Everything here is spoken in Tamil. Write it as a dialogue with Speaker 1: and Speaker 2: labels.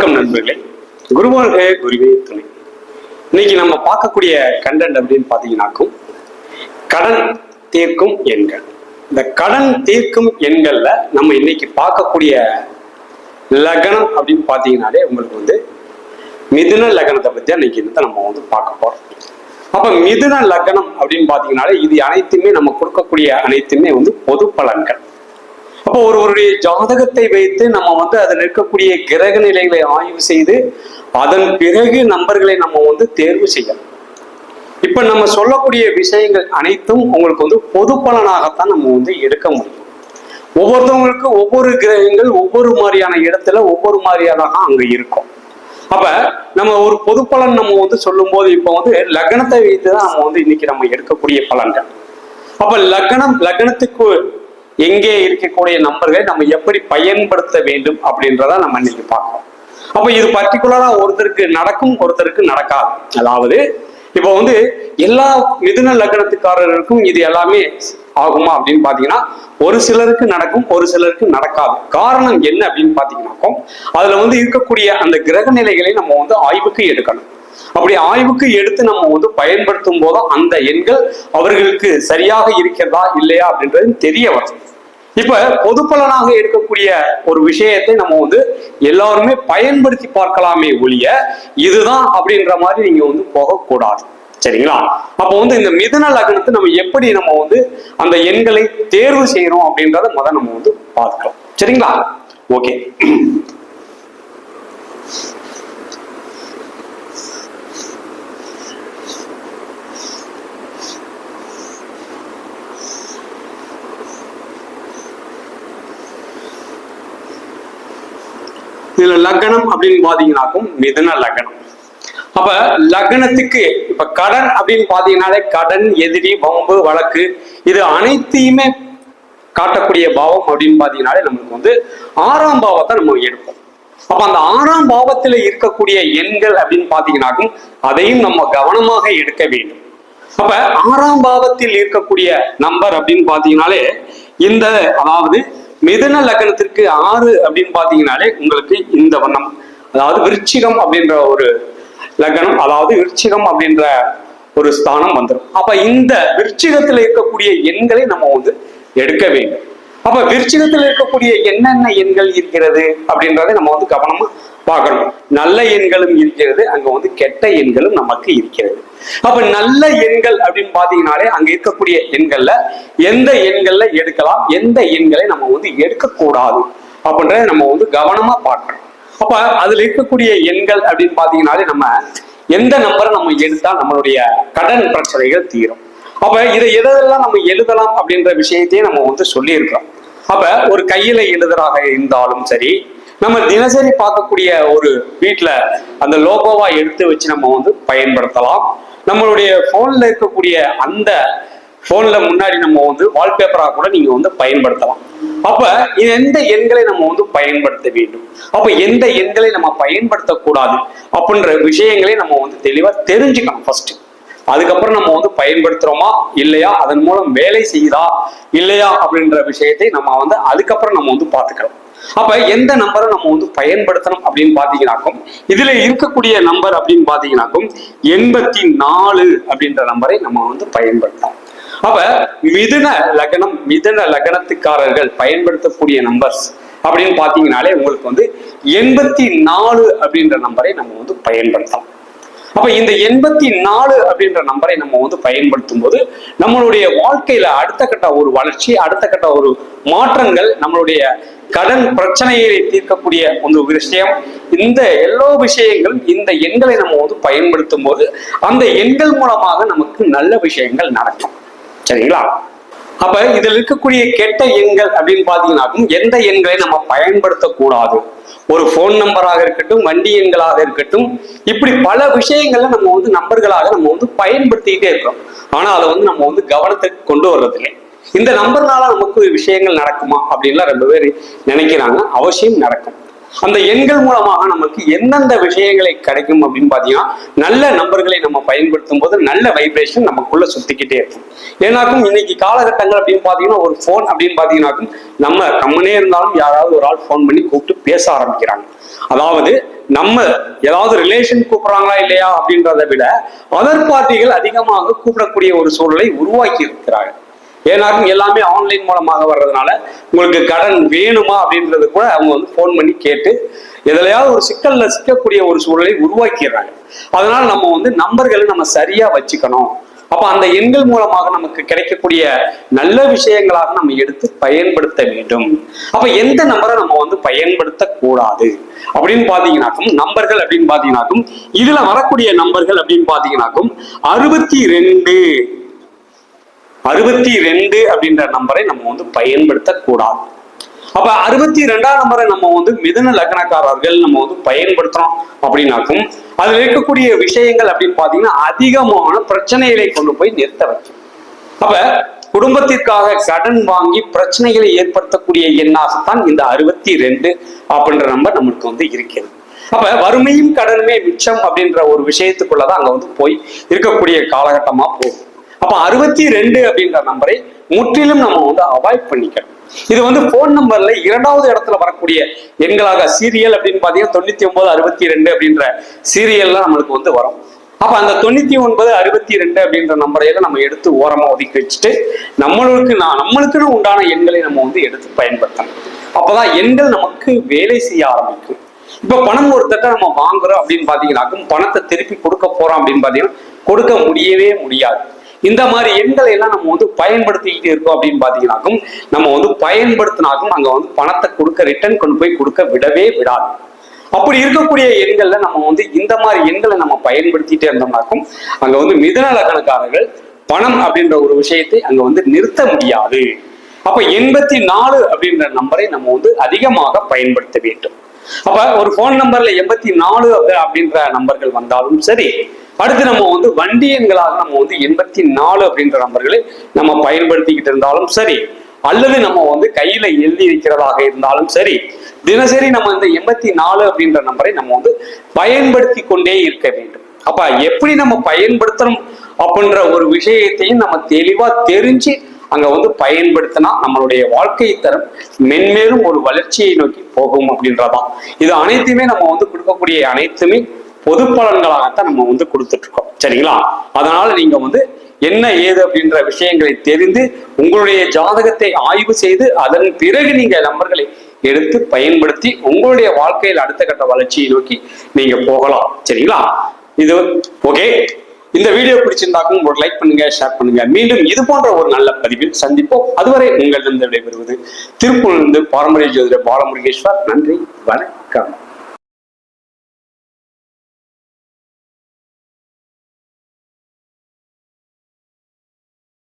Speaker 1: வணக்கம் நண்பர்களே. குருவாக குருவே துணை. இன்னைக்கு நம்ம பார்க்கக்கூடிய கண்டென்ட் அப்படின்னு பார்த்தீங்கன்னாக்கும் கடன் தீர்க்கும் எண்கள். இந்த கடன் தீர்க்கும் எண்கள்ல நம்ம இன்னைக்கு பார்க்கக்கூடிய லக்னம் அப்படின்னு பார்த்தீங்கன்னாலே உங்களுக்கு வந்து மிதுன லக்னத்தை பத்தி இன்னைக்கு இன்னத்தை நம்ம வந்து பார்க்க போறோம். அப்ப மிதுன லக்னம் அப்படின்னு பார்த்தீங்கன்னாலே இது அனைத்துமே நம்ம கொடுக்கக்கூடிய அனைத்துமே வந்து பொது பலன்கள். அப்போ ஒருவருடைய ஜாதகத்தை வைத்து நம்ம வந்து அதில் இருக்கக்கூடிய கிரக நிலைகளை ஆய்வு செய்து அதன் பிறகு நம்பர்களை நம்ம வந்து தேர்வு செய்யலாம் இப்ப நம்ம சொல்லக்கூடிய விஷயங்கள் அனைத்தும் உங்களுக்கு வந்து பொது பலனாகத்தான் நம்ம வந்து எடுக்க முடியும். ஒவ்வொருத்தவங்களுக்கு ஒவ்வொரு கிரகங்கள் ஒவ்வொரு மாதிரியான இடத்துல ஒவ்வொரு மாதிரியான அங்க இருக்கும். அப்ப நம்ம ஒரு பொது பலன் நம்ம வந்து சொல்லும் போது இப்போ வந்து லக்னத்தை வைத்து தான் நம்ம வந்து இன்னைக்கு நம்ம எடுக்கக்கூடிய பலன்கள். அப்ப லக்னம் லக்னத்துக்கு எங்கே இருக்கக்கூடிய நம்பர்களை நம்ம எப்படி பயன்படுத்த வேண்டும் அப்படின்றத நம்ம இன்னைக்கு பார்க்கணும். அப்ப இது பர்டிகுலரா ஒருத்தருக்கு நடக்கும் ஒருத்தருக்கு நடக்காது. அதாவது இப்போ வந்து எல்லா மிதுன லக்னத்துக்காரர்களுக்கும் இது எல்லாமே ஆகுமா அப்படின்னு பாத்தீங்கன்னா ஒரு சிலருக்கு நடக்கும் ஒரு சிலருக்கு நடக்காது. காரணம் என்ன அப்படின்னு பாத்தீங்கன்னாக்கும் அதுல வந்து இருக்கக்கூடிய அந்த கிரக நிலைகளை நம்ம வந்து ஆய்வுக்கு எடுக்கணும். அப்படி ஆய்வுக்கு எடுத்து நம்ம வந்து பயன்படுத்தும் போது அந்த எண்கள் அவர்களுக்கு சரியாக இருக்கிறதா இல்லையா அப்படின்றது தெரிய வரும். இப்ப பொதுப்பலனாக இருக்கக்கூடிய ஒரு விஷயத்தை நம்ம வந்து எல்லாருமே பயன்படுத்தி பார்க்கலாமே ஒழிய இதுதான் அப்படின்ற மாதிரி நீங்க வந்து போகக்கூடாது. சரிங்களா? அப்போ வந்து இந்த மிதன லக்னத்தை நம்ம எப்படி நம்ம வந்து அந்த எண்களை தேர்வு செய்யறோம் அப்படின்றத முதல் நம்ம வந்து பார்க்கலாம். சரிங்களா? ஓகே. இதுல லக்னம் அப்படின்னு பாத்தீங்கன்னாக்கும் மிதுன லக்னம். அப்ப லக்னத்துக்கு இப்ப கடன் அப்படின்னு பாத்தீங்கன்னாலே கடன் எதிரி வம்பு வழக்கு இது அனைத்தையுமே காட்டக்கூடிய பாவம் அப்படின்னு பாத்தீங்கன்னாலே நமக்கு வந்து ஆறாம் பாவத்தை நம்ம எடுப்போம். அப்ப அந்த ஆறாம் பாவத்துல இருக்கக்கூடிய எண்கள் அப்படின்னு பாத்தீங்கன்னாக்கும் அதையும் நம்ம கவனமாக எடுக்க வேண்டும். அப்ப ஆறாம் பாவத்தில் இருக்கக்கூடிய நம்பர் அப்படின்னு பாத்தீங்கன்னாலே இந்த அதாவது மிதுன லக்னத்திற்கு ஆறு அப்படின்னு பாத்தீங்கன்னாலே உங்களுக்கு இந்த வண்ணம். அதாவது விருச்சிகம் அப்படின்ற ஒரு லக்னம் அதாவது விருச்சிகம் அப்படின்ற ஒரு ஸ்தானம் வந்துடும் அப்ப இந்த விருச்சிகத்துல இருக்கக்கூடிய எண்களை நம்ம வந்து எடுக்க வேண்டும். அப்ப விருச்சிகத்துல இருக்கக்கூடிய என்னென்ன எண்கள் இருக்கிறது அப்படின்றத நம்ம வந்து கவனமா பார்க்கணும். நல்ல எண்களும் இருக்கிறது அங்க வந்து கெட்ட எண்களும் நமக்கு இருக்கிறது. அப்ப நல்ல எண்கள் அப்படின்னு பாத்தீங்கன்னாலே அங்க இருக்கக்கூடிய எண்கள்ல எந்த எண்கள்ல எடுக்கலாம் எந்த எண்களை நம்ம வந்து எடுக்கக்கூடாது அப்படின்றத நம்ம வந்து கவனமா பார்க்கணும். அப்ப அதுல இருக்கக்கூடிய எண்கள் அப்படின்னு பாத்தீங்கன்னாலே நம்ம எந்த நம்பரை நம்ம எடுத்தா நம்மளுடைய கடன் பிரச்சனைகள் தீரும். அப்ப இதை எதெல்லாம் நம்ம எழுதலாம் அப்படின்ற விஷயத்தையும் நம்ம வந்து சொல்லியிருக்கிறோம். அப்ப ஒரு கையில எழுதுறாக இருந்தாலும் சரி நம்ம தினசரி பார்க்கக்கூடிய ஒரு வீட்டில் அந்த லோகோவா எடுத்து வச்சு நம்ம வந்து பயன்படுத்தலாம். நம்மளுடைய போன்ல இருக்கக்கூடிய அந்த போன்ல முன்னாடி நம்ம வந்து வால்பேப்பரா கூட நீங்க வந்து பயன்படுத்தலாம். அப்ப எந்த எண்களை நம்ம வந்து பயன்படுத்த வேண்டும்? அப்ப எந்த எண்களை நம்ம பயன்படுத்தக்கூடாது? அப்படின்ற விஷயங்களை நம்ம வந்து தெளிவா தெரிஞ்சுக்கணும் ஃபர்ஸ்ட் அதுக்கப்புறம் நம்ம வந்து பயன்படுத்துறோமா? இல்லையா? அதன் மூலம் வேலை செய்யுதா? இல்லையா? அப்படின்ற விஷயத்தை நம்ம வந்து அதுக்கப்புறம் நம்ம வந்து பார்த்துக்கலாம். அப்ப எந்த நம்பரை நம்ம வந்து பயன்படுத்தணும் அப்படின்னு பாத்தீங்கன்னாக்கும் இதுல இருக்கக்கூடிய நம்பர் அப்படின்னு பாத்தீங்கன்னாக்கும் எண்பத்தி நாலு அப்படின்ற நம்பரை நம்ம வந்து பயன்படுத்தலாம். அப்ப மிதுன லக்னம் மிதுன லக்னத்துக்காரர்கள் பயன்படுத்தக்கூடிய நம்பர்ஸ் அப்படின்னு பாத்தீங்கன்னாலே உங்களுக்கு வந்து எண்பத்தி நாலு அப்படின்ற நம்பரை நம்ம வந்து பயன்படுத்தலாம். அப்ப இந்த எண்பத்தி நாலு அப்படின்ற நம்பரை நம்ம வந்து பயன்படுத்தும் போது நம்மளுடைய வாழ்க்கையில அடுத்த கட்ட ஒரு வளர்ச்சி அடுத்த கட்ட ஒரு மாற்றங்கள் நம்மளுடைய கடன் பிரச்சனையை தீர்க்கக்கூடிய ஒரு விஷயம். இந்த எல்லா விஷயங்களும் இந்த எண்களை நம்ம வந்து பயன்படுத்தும் போது அந்த எண்கள் மூலமாக நமக்கு நல்ல விஷயங்கள் நடக்கும். சரிங்களா? அப்ப இதில் இருக்கக்கூடிய கெட்ட எண்கள் அப்படின்னு பாத்தீங்கன்னாக்கும் எந்த எண்களை நம்ம பயன்படுத்தக்கூடாது ஒரு ஃபோன் நம்பராக இருக்கட்டும் வண்டி எண்களாக இருக்கட்டும் இப்படி பல விஷயங்கள்ல நம்ம வந்து நம்பர்களாக நம்ம வந்து பயன்படுத்திக்கிட்டே இருக்கிறோம். ஆனா அதை வந்து நம்ம வந்து கவனத்துக்கு கொண்டு வர்றதில்லை. இந்த நம்பர்னால நமக்கு விஷயங்கள் நடக்குமா அப்படின்லாம் ரொம்ப பேர் நினைக்கிறாங்க. அவசியம் நடக்கும். அந்த எண்கள் மூலமாக நமக்கு எந்தெந்த விஷயங்களை கிடைக்கும் அப்படின்னு பாத்தீங்கன்னா நல்ல நம்பர்களை நம்ம பயன்படுத்தும் போது நல்ல வைப்ரேஷன் நமக்குள்ள சுத்திக்கிட்டே இருக்கும். ஏன்னாக்கும் இன்னைக்கு காலகட்டங்கள் அப்படின்னு பாத்தீங்கன்னா ஒரு ஃபோன் அப்படின்னு பாத்தீங்கன்னாக்கும் நம்ம கம்மனே இருந்தாலும் யாராவது ஒரு ஆள் ஃபோன் பண்ணி கூப்பிட்டு பேச ஆரம்பிக்கிறாங்க. அதாவது நம்ம ஏதாவது ரிலேஷன் கூப்பிடுறாங்களா இல்லையா அப்படின்றத விட அதர் பார்ட்டிகள் அதிகமாக கூப்பிடக்கூடிய ஒரு சூழலை உருவாக்கி இருக்கிறார்கள் ஏன்னாக்கும் எல்லாமே ஆன்லைன் மூலமாக வர்றதுனால உங்களுக்கு கடன் வேணுமா அப்படின்றது கூட அவங்க வந்து ஃபோன் பண்ணி கேட்டு எதுலையாவது ஒரு சிக்கல்ல சிக்கக்கூடிய ஒரு சூழலை உருவாக்கிடுறாங்க. அதனால நம்ம வந்து நம்பர்களை நம்ம சரியா வச்சுக்கணும். அப்ப அந்த எண்கள் மூலமாக நமக்கு கிடைக்கக்கூடிய நல்ல விஷயங்களாக நம்ம எடுத்து பயன்படுத்த வேண்டும். அப்ப எந்த நம்பரை நம்ம வந்து பயன்படுத்த கூடாது அப்படின்னு பாத்தீங்கன்னாக்கும் நம்பர்கள் அப்படின்னு பாத்தீங்கன்னாக்கும் இதுல வரக்கூடிய நம்பர்கள் அப்படின்னு பாத்தீங்கன்னாக்கும் அறுபத்தி ரெண்டு அறுபத்தி ரெண்டு அப்படின்ற நம்பரை நம்ம வந்து பயன்படுத்தக்கூடாது. அப்ப அறுபத்தி ரெண்டாம் நம்பரை நம்ம வந்து மிதுன லக்னக்காரர்கள் நம்ம வந்து பயன்படுத்துறோம் அப்படின்னாக்கும் அதுல இருக்கக்கூடிய விஷயங்கள் அப்படின்னு பாத்தீங்கன்னா அதிகமான பிரச்சனைகளை கொண்டு போய் நிறுத்த வைக்கும். அப்ப குடும்பத்திற்காக கடன் வாங்கி பிரச்சனைகளை ஏற்படுத்தக்கூடிய எண்ணாகத்தான் இந்த அறுபத்தி ரெண்டு அப்படின்ற நம்பர் நம்மளுக்கு வந்து இருக்கிறது. அப்ப வறுமையும் கடனுமே மிச்சம் அப்படின்ற ஒரு விஷயத்துக்குள்ளதான் அங்க வந்து போய் இருக்கக்கூடிய காலகட்டமா போகும் அப்ப அறுபத்தி ரெண்டு அப்படின்ற நம்பரை முற்றிலும் நம்ம வந்து அவாய்ட் பண்ணிக்கணும். இது வந்து போன் நம்பர்ல இரண்டாவது இடத்துல வரக்கூடிய எண்களாக சீரியல் அப்படின்னு பாத்தீங்கன்னா தொண்ணூத்தி ஒன்பது அறுபத்தி ரெண்டு அப்படின்ற சீரியல்லாம் நம்மளுக்கு வந்து வரும். அப்ப அந்த தொண்ணூத்தி ஒன்பது அறுபத்தி ரெண்டு அப்படின்ற நம்பரையில நம்ம எடுத்து ஓரமா ஒதுக்கி வச்சுட்டு நம்மளுக்கு நான் நம்மளுக்குன்னு உண்டான எண்களை நம்ம வந்து எடுத்து பயன்படுத்தணும். அப்பதான் எண்கள் நமக்கு வேலை செய்ய ஆரம்பிக்கும். இப்ப பணம் ஒருத்தட்ட நம்ம வாங்குறோம் அப்படின்னு பாத்தீங்கன்னாக்கும் பணத்தை திருப்பி கொடுக்க போறோம் அப்படின்னு பாத்தீங்கன்னா கொடுக்க முடியவே முடியாது. இந்த மாதிரி எண்களை எல்லாம் நம்ம வந்து பயன்படுத்திக்கிட்டு இருக்கோம் அப்படின்னு பாத்தீங்கன்னாக்கும் நம்ம வந்து பயன்படுத்தினாக்கும் அங்க வந்து பணத்தை கொடுக்க ரிட்டர்ன் கொண்டு போய் கொடுக்க விடவே விடாது. அப்படி இருக்கக்கூடிய எண்கள்ல நம்ம வந்து இந்த மாதிரி எண்களை நம்ம பயன்படுத்திட்டே இருந்தோம்னாக்கும் அங்க வந்து மிதன லக்கணக்காரர்கள் பணம் அப்படின்ற ஒரு விஷயத்தை அங்க வந்து நிறுத்த முடியாது. அப்ப எண்பத்தி நாலு அப்படின்ற நம்பரை நம்ம வந்து அதிகமாக பயன்படுத்த வேண்டும். அப்ப ஒரு போன் நம்பர்ல எண்பத்தி நாலு அப்படின்ற நம்பர்கள் வந்தாலும் சரி அடுத்து நம்ம வந்து வண்டி எண்களாக நம்ம வந்து எண்பத்தி நாலு அப்படின்ற நம்பர்களை நம்ம பயன்படுத்திக்கிட்டு இருந்தாலும் சரி அல்லது நம்ம வந்து கையில எழுதி இருக்கிறதாக இருந்தாலும் சரி தினசரி நம்ம இந்த எண்பத்தி நாலு அப்படின்ற நம்பரை நம்ம வந்து பயன்படுத்தி கொண்டே இருக்க வேண்டும். அப்ப எப்படி நம்ம பயன்படுத்தணும் அப்படின்ற ஒரு விஷயத்தையும் நம்ம தெளிவா தெரிஞ்சு அங்க வந்து பயன்படுத்தினா நம்மளுடைய வாழ்க்கை தரம். மென்மேலும் ஒரு வளர்ச்சியை நோக்கி போகும் அப்படின்றதான். இது அனைத்துமே நம்ம வந்து கொடுக்கக்கூடிய அனைத்துமே பொது பலன்களாகத்தான் நம்ம வந்து கொடுத்துட்டு இருக்கோம் சரிங்களா? அதனால நீங்க வந்து என்ன ஏது அப்படின்ற விஷயங்களை தெரிந்து உங்களுடைய ஜாதகத்தை ஆய்வு செய்து அதன் பிறகு நீங்க நம்பர்களை எடுத்து பயன்படுத்தி உங்களுடைய வாழ்க்கையில் அடுத்த கட்ட வளர்ச்சியை நோக்கி நீங்க போகலாம். சரிங்களா? இது ஓகே? இந்த வீடியோ பிடிச்சிருந்தாக்கும் ஒரு லைக் பண்ணுங்க ஷேர் பண்ணுங்க. மீண்டும் இது போன்ற ஒரு நல்ல பதிவில் சந்திப்போம். அதுவரை உங்களிடம் விடைபெறுவது திருப்பூரிலிருந்து பாரம்பரிய ஜோதிட பாலமுருகேஸ்வர். நன்றி வணக்கம்.